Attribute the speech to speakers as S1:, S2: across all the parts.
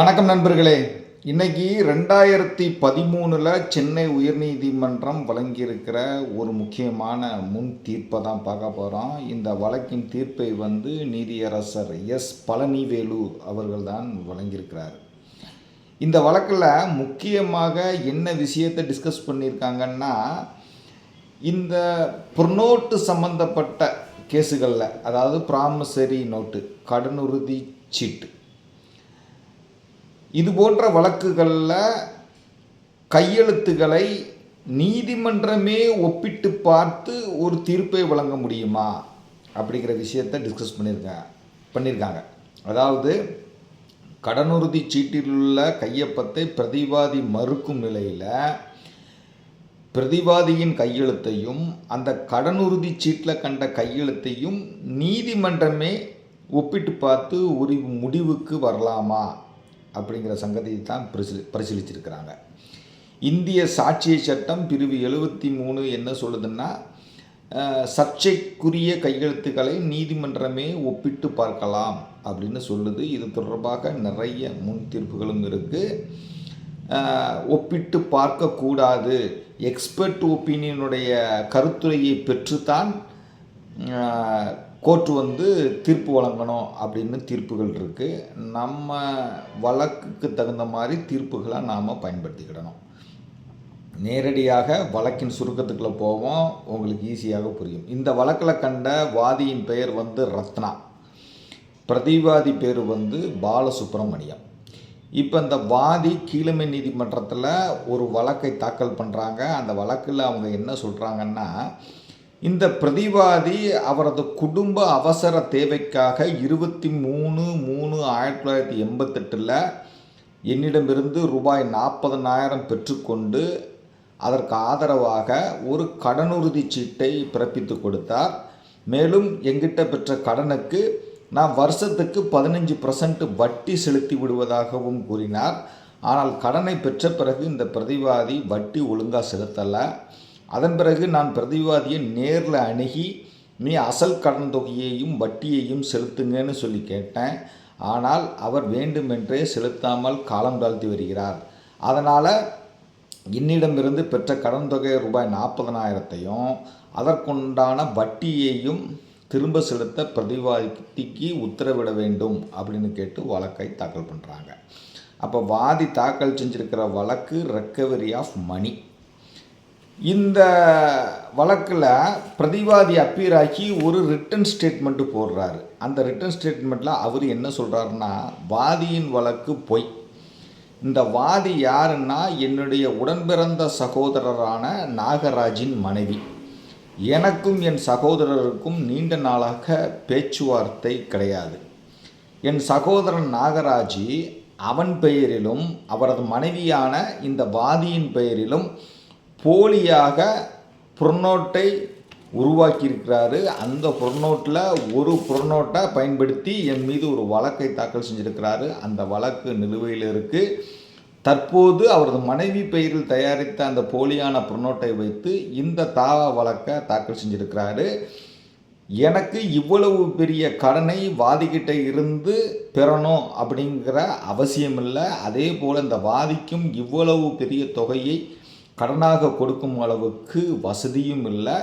S1: வணக்கம் நண்பர்களே. இன்னைக்கு ரெண்டாயிரத்தி பதிமூணில் சென்னை உயர்நீதிமன்றம் வழங்கியிருக்கிற ஒரு முக்கியமான முன் தீர்ப்பை தான் பார்க்க போகிறோம் இந்த வழக்கின் தீர்ப்பை வந்து நீதியரசர் எஸ். பழனிவேலு அவர்கள் தான் வழங்கியிருக்கிறார். இந்த வழக்கில் முக்கியமாக என்ன விஷயத்தை டிஸ்கஸ் பண்ணியிருக்காங்கன்னா இந்த புறநோட்டு சம்பந்தப்பட்ட கேஸுகளில் அதாவது ப்ராமிசரி நோட்டு கடனுறுதி சீட்டு இது போன்ற வழக்குகளில் கையெழுத்துக்களை நீதிமன்றமே ஒப்பிட்டு பார்த்து ஒரு தீர்ப்பை வழங்க முடியுமா? அப்படிங்கிற விஷயத்தை டிஸ்கஸ் பண்ணியிருக்காங்க பண்ணியிருக்காங்க அதாவது கடனுறுதி சீட்டில் உள்ள கையொப்பத்தை பிரதிவாதி மறுக்கும் நிலையில் பிரதிவாதியின் கையெழுத்தையும் அந்த கடனுறுதி சீட்டில் கண்ட கையெழுத்தையும் நீதிமன்றமே ஒப்பிட்டு பார்த்து ஒரு முடிவுக்கு வரலாமா? அப்படிங்கிற சங்கதியை தான் பரிசீலி பரிசீலிச்சிருக்கிறாங்க. இந்திய சாட்சிய சட்டம் பிரிவு எழுபத்தி மூணு என்ன சொல்லுதுன்னா சர்ச்சைக்குரிய கையெழுத்துக்களை நீதிமன்றமே ஒப்பிட்டு பார்க்கலாம் அப்படின்னு சொல்லுது. இது தொடர்பாக நிறைய முன் தீர்ப்புகளும் இருக்குது ஒப்பிட்டு பார்க்கக்கூடாது. எக்ஸ்பர்ட் ஒப்பீனியனுடைய கருத்துரையை பெற்றுத்தான் கோர்ட்டு வந்து தீர்ப்பு வழங்கணும் அப்படின்னு தீர்ப்புகள் இருக்குது நம்ம வழக்குக்கு தகுந்த மாதிரி தீர்ப்புகளை நாம் பயன்படுத்திக்கிடணும். நேரடியாக வழக்கின் சுருக்கத்துக்குள்ளே போவோம். உங்களுக்கு ஈஸியாக புரியும். இந்த வழக்கில் கண்ட வாதியின் பெயர் வந்து ரத்னா. பிரதிவாதி பேர் வந்து பாலசுப்ரமணியம். இப்போ இந்த வாதி கீழமை நீதிமன்றத்தில் ஒரு வழக்கை தாக்கல் பண்ணுறாங்க அந்த வழக்கில் அவங்க என்ன சொல்கிறாங்கன்னா இந்த பிரதிவாதி அவரது குடும்ப அவசர தேவைக்காக இருபத்தி மூணு மூணு ஆயிரத்தி தொள்ளாயிரத்தி எண்பத்தெட்டில் என்னிடமிருந்து ரூபாய் நாற்பதனாயிரம் பெற்றுக்கொண்டு அதற்கு ஆதரவாக ஒரு கடனுறுதி சீட்டை பிறப்பித்து கொடுத்தார். மேலும் எங்கிட்ட பெற்ற கடனுக்கு நான் வருஷத்துக்கு பதினஞ்சு பர்சன்ட் வட்டி செலுத்தி விடுவதாகவும் கூறினார். ஆனால் கடனை பெற்ற பிறகு இந்த பிரதிவாதி வட்டி ஒழுங்காக செலுத்தலை. அதன் பிறகு நான் பிரதிவாதியை நேரில் அணுகி நீ அசல் கடன் தொகையையும் வட்டியையும் செலுத்துங்கன்னு சொல்லி கேட்டேன். ஆனால் அவர் வேண்டுமென்றே செலுத்தாமல் காலம் தாழ்த்தி வருகிறார். அதனால் என்னிடமிருந்து பெற்ற கடன் தொகை ரூபாய் நாற்பதனாயிரத்தையும் அதற்குண்டான வட்டியையும் திரும்ப செலுத்த பிரதிவாதிக்கு உத்தரவிட வேண்டும் அப்படின்னு கேட்டு வழக்கை தாக்கல் பண்ணுறாங்க அப்போ வாதி தாக்கல் செஞ்சிருக்கிற வழக்கு ரெக்கவரி ஆஃப் மணி இந்த வழக்கில் பிரதிவாதி அப்பீர் ஆகி ஒரு ரிட்டன் ஸ்டேட்மெண்ட்டு போடுறாரு. அந்த ரிட்டன் ஸ்டேட்மெண்ட்டில் அவர் என்ன சொல்கிறாருன்னா வாதியின் வழக்கு பொய். இந்த வாதி யாருன்னா என்னுடைய உடன்பிறந்த சகோதரரான நாகராஜின் மனைவி. எனக்கும் என் சகோதரருக்கும் நீண்ட நாளாக பேச்சுவார்த்தை கிடையாது. என் சகோதரன் நாகராஜி அவன் பெயரிலும் அவரது மனைவியான இந்த வாதியின் பெயரிலும் போலியாக புறநோட்டை உருவாக்கியிருக்கிறாரு. அந்த புறநோட்டில் ஒரு புறநோட்டை பயன்படுத்தி என் மீது ஒரு வழக்கை தாக்கல் செஞ்சுருக்கிறாரு. அந்த வழக்கு நிலுவையில் இருக்குது தற்போது அவரது மனைவி பெயரில் தயாரித்த அந்த போலியான புறநோட்டை வைத்து இந்த தாவா வழக்கை தாக்கல் செஞ்சுருக்கிறாரு. எனக்கு இவ்வளவு பெரிய கடனை வாதிக்கிட்ட இருந்து பெறணும் அப்படிங்கிற அவசியம் இல்லை அதே போல் இந்த வாதிக்கும் இவ்வளவு பெரிய தொகையை கடனாக கொடுக்கும் அளவுக்கு வசதியும் இல்லை.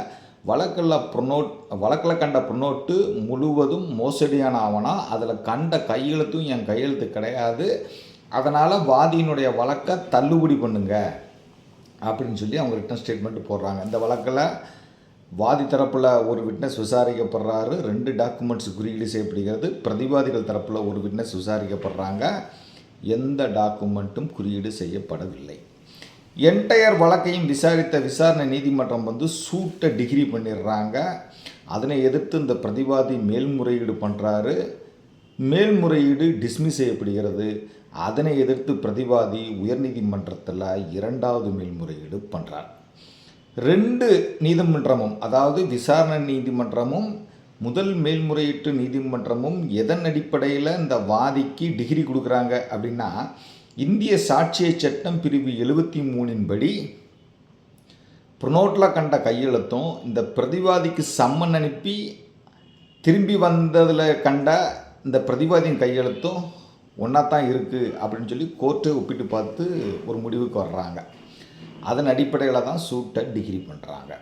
S1: வழக்கில் ப்ரொனோட் வழக்கில் கண்ட ப்ரொனோட்டு முழுவதும் மோசடியான ஆவணம் அதில் கண்ட கையெழுத்தும் என் கையெழுத்து கிடையாது. அதனால் வாதியினுடைய வழக்கை தள்ளுபடி பண்ணுங்க. அப்படின்னு சொல்லி அவங்க ரிட்டன் ஸ்டேட்மெண்ட் போடுறாங்க. இந்த வழக்கில் வாதி தரப்பில் ஒரு விட்னஸ் விசாரிக்கப்படுறாரு. ரெண்டு டாக்குமெண்ட்ஸ் குறியீடு செய்யப்படுகிறது. பிரதிவாதிகள் தரப்பில் ஒரு விட்னஸ் விசாரிக்கப்படுறாங்க. எந்த டாக்குமெண்ட்டும் குறியீடு செய்யப்படவில்லை. என்டையர் வழக்கையும் விசாரித்த விசாரணை நீதிமன்றம் வந்து சூட்டை டிகிரி பண்ணிடுறாங்க. அதனை எதிர்த்து இந்த பிரதிவாதி மேல்முறையீடு பண்ணுறாரு மேல்முறையீடு டிஸ்மிஸ் செய்யப்படுகிறது. அதனை எதிர்த்து பிரதிவாதி உயர்நீதிமன்றத்தில் இரண்டாவது மேல்முறையீடு பண்ணுறார் ரெண்டு நீதிமன்றமும் அதாவது விசாரணை நீதிமன்றமும் முதல் மேல்முறையீட்டு நீதிமன்றமும் எதன் அடிப்படையில் இந்த வாதிக்கு டிகிரி கொடுக்குறாங்க அப்படின்னா இந்திய சாட்சிய சட்டம் பிரிவு எழுபத்தி மூணின் படி ப்ரொனோட்டில் கண்ட கையெழுத்தும் இந்த பிரதிவாதிக்கு சம்மன் அனுப்பி திரும்பி வந்ததில் கண்ட இந்த பிரதிவாதியின் கையெழுத்தும் ஒன்றா தான் இருக்குது அப்படின்னு சொல்லி கோர்ட்டை ஒப்பிட்டு பார்த்து ஒரு முடிவுக்கு வர்றாங்க. அதன் அடிப்படையில் தான் சூட்டை டிகிரி பண்ணுறாங்க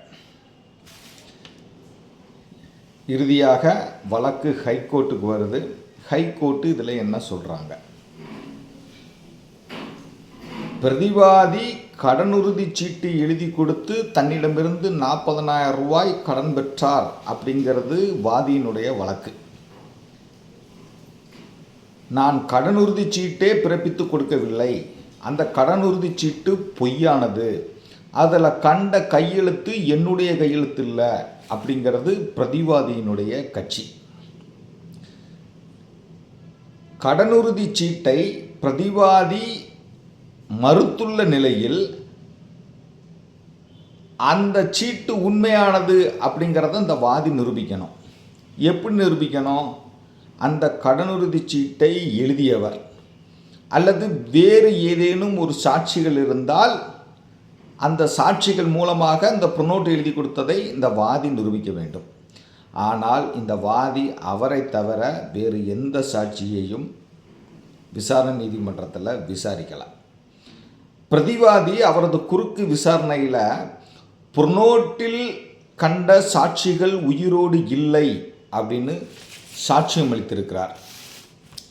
S1: இறுதியாக வழக்கு ஹைகோர்ட்டுக்கு வருது. ஹைகோர்ட்டு இதில் என்ன சொல்கிறாங்க பிரதிவாதி கடனுறுதி சீட்டு எழுதி கொடுத்து தன்னிடமிருந்து நாற்பதனாயிரம் ரூபாய் கடன் பெற்றார் அப்படிங்கிறது வாதியினுடைய வழக்கு. நான் கடனுறுதி சீட்டே பிறப்பித்து கொடுக்கவில்லை. அந்த கடனுறுதி சீட்டு பொய்யானது. அதில் கண்ட கையெழுத்து என்னுடைய கையெழுத்து இல்லை அப்படிங்கிறது பிரதிவாதியினுடைய கட்சி. கடனுறுதி சீட்டை பிரதிவாதி மறுத்துள்ள நிலையில் அந்த சீட்டு உண்மையானது அப்படிங்கிறத இந்த வாதி நிரூபிக்கணும். எப்படி நிரூபிக்கணும்? அந்த கடனுறுதி சீட்டை எழுதியவர். அல்லது வேறு ஏதேனும் ஒரு சாட்சிகள் இருந்தால் அந்த சாட்சிகள் மூலமாக இந்த ப்ரொனோட் எழுதி கொடுத்ததை இந்த வாதி நிரூபிக்க வேண்டும். ஆனால் இந்த வாதி அவரை தவிர வேறு எந்த சாட்சியையும் விசாரணை நீதிமன்றத்தில் விசாரிக்கலாம் பிரதிவாதி அவரது குறுக்கு விசாரணையில் புர்னோட்டில் கண்ட சாட்சிகள் உயிரோடு இல்லை அப்படின்னு சாட்சியம் அளித்திருக்கிறார்.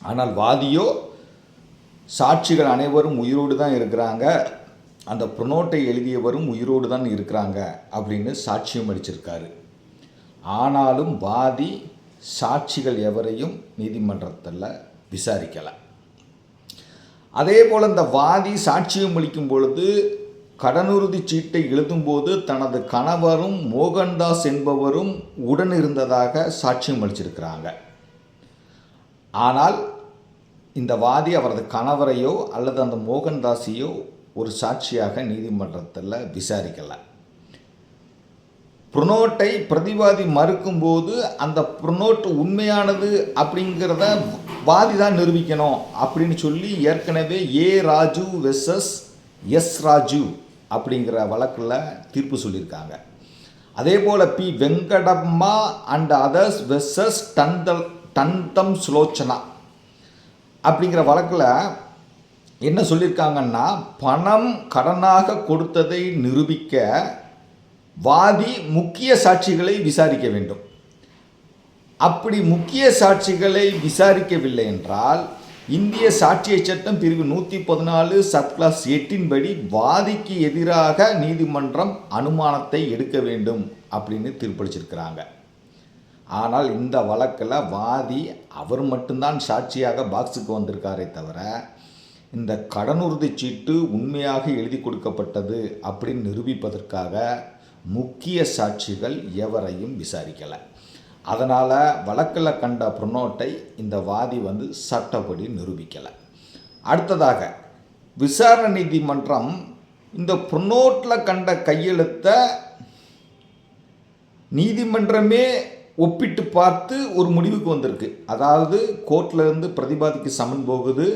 S1: ஆனால் வாதியோ சாட்சிகள் அனைவரும் உயிரோடு தான் இருக்கிறாங்க. அந்த புறநோட்டை எழுதியவரும் உயிரோடு தான் இருக்கிறாங்க அப்படின்னு சாட்சியம் அளிச்சிருக்காரு. ஆனாலும் வாதி சாட்சிகள் எவரையும் நீதிமன்றத்தில் விசாரிக்கலை. அதே போல் இந்த வாதி சாட்சியம் அளிக்கும் பொழுது கடனுறுதி சீட்டை எழுதும்போது தனது கணவரும் மோகன்தாஸ் என்பவரும் உடன் இருந்ததாக சாட்சியம் அளிச்சிருக்கிறாங்க. ஆனால் இந்த வாதி அவரது கணவரையோ அல்லது அந்த மோகன்தாஸையோ ஒரு சாட்சியாக நீதிமன்றத்தில் விசாரிக்கலை. புரோனோட்டை பிரதிவாதி மறுக்கும்போது அந்த புரோனோட் உண்மையானது அப்படிங்கிறத வாதி தான் நிரூபிக்கணும் அப்படின்னு சொல்லி ஏற்கனவே A Raju versus S Raju அப்படிங்கிற வழக்கில் தீர்ப்பு சொல்லியிருக்காங்க. அதே போல் P Venkatamma and others versus டந்தல் டந்தம் சுலோச்சனா அப்படிங்கிற வழக்கில் என்ன சொல்லியிருக்காங்கன்னா பணம் கடனாக கொடுத்ததை நிரூபிக்க வாதி முக்கிய சாட்சிகளை விசாரிக்க வேண்டும். அப்படி முக்கிய சாட்சிகளை விசாரிக்கவில்லை என்றால் இந்திய சாட்சிய சட்டம் பிரிவு நூற்றி பதினாலு சப் கிளாஸ் எட்டின் படி வாதிக்கு எதிராக நீதிமன்றம் அனுமானத்தை எடுக்க வேண்டும் அப்படின்னு தீர்ப்பளிச்சிருக்கிறாங்க. ஆனால் இந்த வழக்கில் வாதி அவர் மட்டும்தான் சாட்சியாக பாக்ஸுக்கு வந்திருக்காரே தவிர இந்த கடனுறுதி சீட்டு உண்மையாக எழுதி கொடுக்கப்பட்டது அப்படின்னு நிரூபிப்பதற்காக முக்கிய சாட்சிகள் எவரையும் விசாரிக்கலை. அதனால் வழக்கில் கண்ட ப்ரொனோட்டை இந்த வாதி வந்து சட்டப்படி நிரூபிக்கலை. அடுத்ததாக விசாரணை நீதிமன்றம் இந்த ப்ரொனோட்டில் கண்ட கையெழுத்தை நீதிமன்றமே ஒப்பிட்டு பார்த்து ஒரு முடிவுக்கு வந்திருக்கு. அதாவது கோர்ட்லேருந்து பிரதிபாதிக்கு சம்மன் போகுது.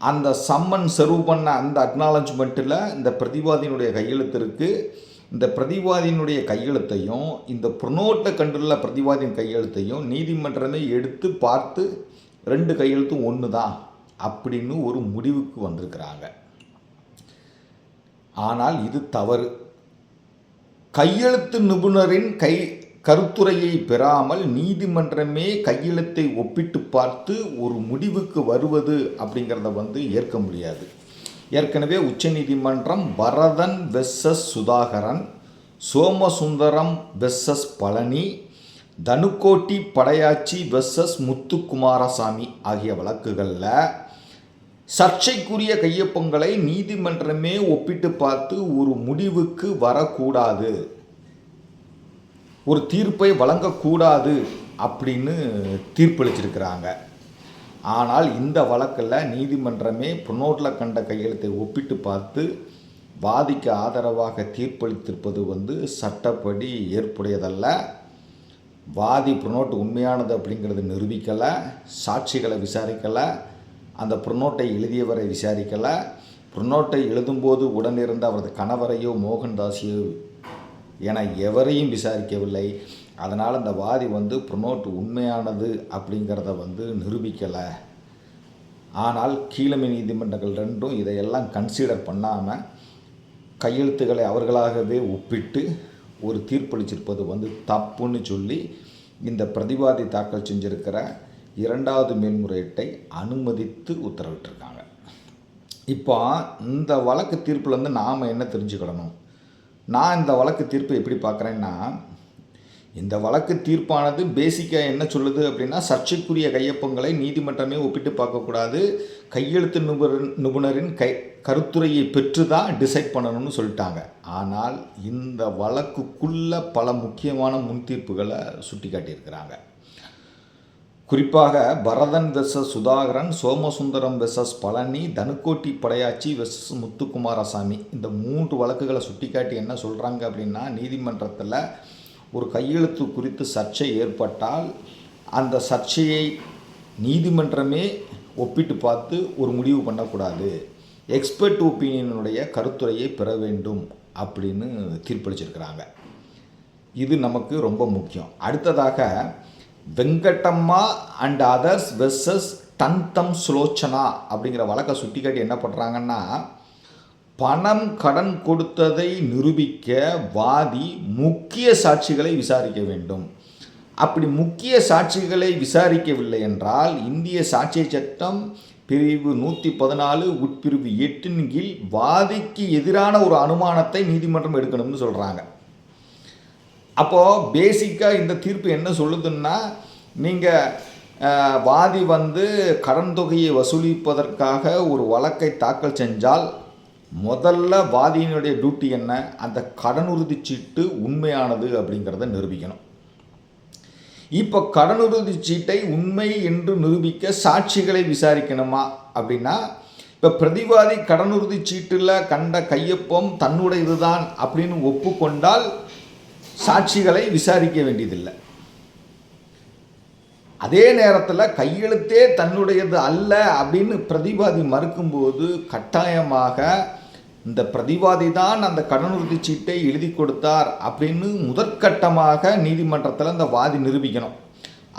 S1: அந்த சம்மன் சர்வ் பண்ண அந்த அக்னாலஜ்மெண்ட்டில் இந்த பிரதிவாதியினுடைய கையெழுத்து இருக்குது இந்த பிரதிவாதியினுடைய கையெழுத்தையும் இந்த ப்ரொனோட்டை கண்டுள்ள பிரதிவாதியின் கையெழுத்தையும் நீதிமன்றமே எடுத்து பார்த்து ரெண்டு கையெழுத்தும் ஒன்று தான் அப்படின்னு ஒரு முடிவுக்கு வந்திருக்கிறாங்க. ஆனால் இது தவறு. கையெழுத்து நிபுணரின் கை கருத்துரையை பெறாமல் நீதிமன்றமே கையெழுத்தை ஒப்பிட்டு பார்த்து ஒரு முடிவுக்கு வருவது அப்படிங்கிறத வந்து ஏற்க முடியாது. ஏற்கனவே உச்சநீதிமன்றம் Bharathan versus Sudhakaran Somasundaram versus Palani Dhanukodi Padayachi versus Muthukumaraswamy ஆகிய வழக்குகளில் சர்ச்சைக்குரிய கையொப்பங்களை நீதிமன்றமே ஒப்பிட்டு பார்த்து ஒரு முடிவுக்கு வரக்கூடாது. ஒரு தீர்ப்பை வழங்கக்கூடாது அப்படின்னு தீர்ப்பளிச்சிருக்கிறாங்க. ஆனால் இந்த வழக்கில் நீதிமன்றமே புனோட்டில் கண்ட கையெழுத்தை ஒப்பிட்டு பார்த்து வாதிக்கு ஆதரவாக தீர்ப்பளித்திருப்பது வந்து சட்டப்படி ஏற்புடையதல்ல. வாதி புனோட்டு உண்மையானது அப்படிங்கிறது நிரூபிக்கலை சாட்சிகளை விசாரிக்கலை அந்த புனோட்டை எழுதியவரை விசாரிக்கலை. புனோட்டை எழுதும்போது உடனிருந்த அவரது கணவரையோ மோகன்தாஸையோ என எவரையும் விசாரிக்கவில்லை. அதனால் இந்த வாதி வந்து ப்ரொனோட் உண்மையானது அப்படிங்கிறத வந்து நிரூபிக்கலை. ஆனால் கீழமை நீதிமன்றங்கள் ரெண்டும் இதையெல்லாம் கன்சிடர் பண்ணாமல் கையெழுத்துக்களை அவர்களாகவே ஒப்பிட்டு ஒரு தீர்ப்பளிச்சிருப்பது வந்து தப்புன்னு சொல்லி இந்த பிரதிவாதி தாக்கல் செஞ்சிருக்கிற இரண்டாவது மேல்முறையீட்டை அனுமதித்து உத்தரவிட்டிருக்காங்க. இப்போ இந்த வழக்கு தீர்ப்புலேருந்து நாம் என்ன தெரிஞ்சுக்கிடணும் நான் இந்த வழக்கு தீர்ப்பு எப்படி பார்க்குறேன்னா இந்த வழக்கு தீர்ப்பானது பேசிக்காக என்ன சொல்லுது அப்படின்னா சர்ச்சைக்குரிய கையொப்பங்களை நீதிமன்றமே ஒப்பிட்டு பார்க்கக்கூடாது கையெழுத்து நிபுணர் நிபுணரின் கை கருத்துரையை பெற்று தான் டிசைட் பண்ணணும்னு சொல்லிட்டாங்க. ஆனால் இந்த வழக்குக்குள்ள பல முக்கியமான முன்தீர்ப்புகளை சுட்டி காட்டியிருக்கிறாங்க குறிப்பாக Bharathan versus Sudhakaran Somasundaram versus Palani Dhanuskodi Padayachi versus Muthukumaraswamy. இந்த மூன்று வழக்குகளை சுட்டிக்காட்டி என்ன சொல்கிறாங்க அப்படின்னா நீதிமன்றத்தில் ஒரு கையெழுத்து குறித்து சர்ச்சை ஏற்பட்டால் அந்த சர்ச்சையை நீதிமன்றமே ஒப்பிட்டு பார்த்து ஒரு முடிவு பண்ணக்கூடாது. எக்ஸ்பர்ட் ஒப்பீனியனுடைய கருத்துரையை பெற வேண்டும் அப்படின்னு தீர்ப்பளிச்சிருக்கிறாங்க. இது நமக்கு ரொம்ப முக்கியம். அடுத்ததாக வெங்கடம்மா அண்ட் அதர்ஸ் வெர்சஸ் தந்தம் சுலோச்சனா அப்படிங்கிற வழக்கை சுட்டிக்காட்டி என்ன பண்ணுறாங்கன்னா பணம் கடன் கொடுத்ததை நிரூபிக்க வாதி முக்கிய சாட்சிகளை விசாரிக்க வேண்டும். அப்படி முக்கிய சாட்சிகளை விசாரிக்கவில்லை என்றால் இந்திய சாட்சிய சட்டம் பிரிவு நூற்றி பதினாலு உட்பிரிவு எட்டின் கீழ் வாதிக்கு எதிரான ஒரு அனுமானத்தை நீதிமன்றம் எடுக்கணும்னு சொல்கிறாங்க அப்போது பேசிக்காக இந்த தீர்ப்பு என்ன சொல்லுதுன்னா நீங்கள் வாதி வந்து கடன் தொகையை வசூலிப்பதற்காக ஒரு வழக்கை தாக்கல் செஞ்சால் முதல்ல வாதியினுடைய டியூட்டி என்ன? அந்த கடனுறுதி சீட்டு உண்மையானது அப்படிங்கிறத நிரூபிக்கணும். இப்போ கடனுறுதி சீட்டை உண்மை என்று நிரூபிக்க சாட்சிகளை விசாரிக்கணுமா அப்படின்னா இப்போ பிரதிவாதி கடனுறுதி சீட்டில் கண்ட கையொப்பம் தன்னுடையது தான் அப்படின்னு ஒப்புக்கொண்டால் சாட்சிகளை விசாரிக்க வேண்டியதில்லை. அதே நேரத்தில் கையெழுத்தே தன்னுடையது அல்ல அப்படின்னு பிரதிவாதி மறுக்கும்போது கட்டாயமாக இந்த பிரதிவாதி தான் அந்த கடனுறுதி சீட்டை எழுதி கொடுத்தார் அப்படின்னு முதற்கட்டமாக நீதிமன்றத்தில் அந்த வாதி நிரூபிக்கணும்.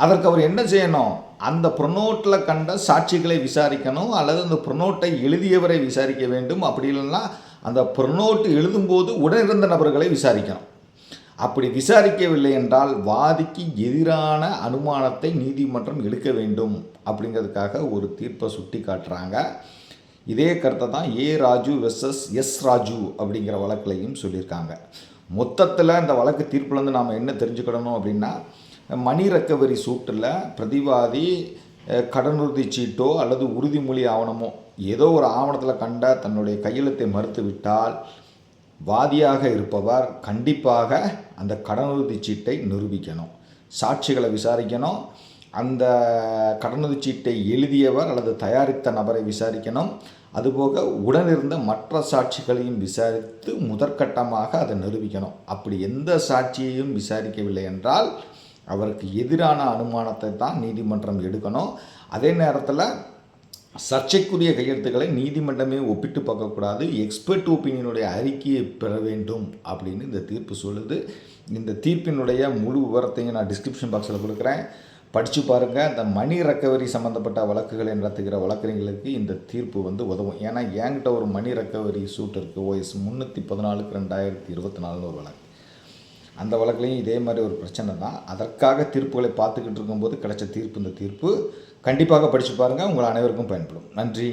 S1: அதற்கு அவர் என்ன செய்யணும்? அந்த ப்ரொனோட்டில் கண்ட சாட்சிகளை விசாரிக்கணும் அல்லது அந்த ப்ரொனோட்டை எழுதியவரை விசாரிக்க வேண்டும். அப்படி இல்லைன்னா அந்த ப்ரொனோட்டு எழுதும்போது உடனிருந்த நபர்களை விசாரிக்கணும். அப்படி விசாரிக்கவில்லை என்றால் வாதிக்கு எதிரான அனுமானத்தை நீதிமன்றம் எடுக்க வேண்டும். அப்படிங்கிறதுக்காக ஒரு தீர்ப்பை சுட்டி காட்டுறாங்க இதே கருத்தை தான் A Raju versus S Raju அப்படிங்கிற வழக்கிலையும் சொல்லியிருக்காங்க. மொத்தத்தில் இந்த வழக்கு தீர்ப்புலேருந்து நாம் என்ன தெரிஞ்சுக்கிடணும் அப்படின்னா மணி ரெக்கவரி சூட்டில் பிரதிவாதி கடனுறுதி சீட்டோ அல்லது உறுதிமொழி ஆவணமோ ஏதோ ஒரு ஆவணத்தில் கண்ட தன்னுடைய கையெழுத்தை மறுத்துவிட்டால் வாதியாக இருப்பவர் கண்டிப்பாக அந்த கடனுறுதி சீட்டை நிரூபிக்கணும். சாட்சிகளை விசாரிக்கணும். அந்த கடனுதவி சீட்டை எழுதியவர் அல்லது தயாரித்த நபரை விசாரிக்கணும். அதுபோக உடனிருந்த மற்ற சாட்சிகளையும் விசாரித்து முதற்கட்டமாக அதை நிரூபிக்கணும். அப்படி எந்த சாட்சியையும் விசாரிக்கவில்லை என்றால் அவருக்கு எதிரான அனுமானத்தை தான் நீதிமன்றம் எடுக்கணும். அதே நேரத்தில் சர்ச்சைக்குரிய கையெழுத்துக்களை நீதிமன்றமே ஒப்பிட்டு பார்க்கக்கூடாது. எக்ஸ்பர்ட் ஒப்பீனியனுடைய அறிக்கையை பெற வேண்டும் அப்படின்னு இந்த தீர்ப்பு சொல்லுது. இந்த தீர்ப்பினுடைய முழு விவரத்தையும் நான் டிஸ்கிரிப்ஷன் பாக்ஸில் கொடுக்குறேன். படித்து பாருங்கள் இந்த மணி ரெக்கவரி சம்மந்தப்பட்ட வழக்குகளை நடத்துகிற வழக்கறிஞர்களுக்கு இந்த தீர்ப்பு வந்து உதவும். ஏன்னா என்கிட்ட ஒரு மணி ரெக்கவரி சூட் இருக்குது ஓஎஸ் முந்நூற்றி பதினாலுக்கு ரெண்டாயிரத்தி இருபத்தி நாலுன்னு ஒரு வழக்கு. அந்த வழக்குலையும் இதே மாதிரி ஒரு பிரச்சனை தான். அதற்காக தீர்ப்புகளை பார்த்துக்கிட்டு இருக்கும்போது கிடைச்ச தீர்ப்பு இந்த தீர்ப்பு கண்டிப்பாக படித்து பாருங்கள் உங்கள் அனைவருக்கும் பயன்படும். நன்றி.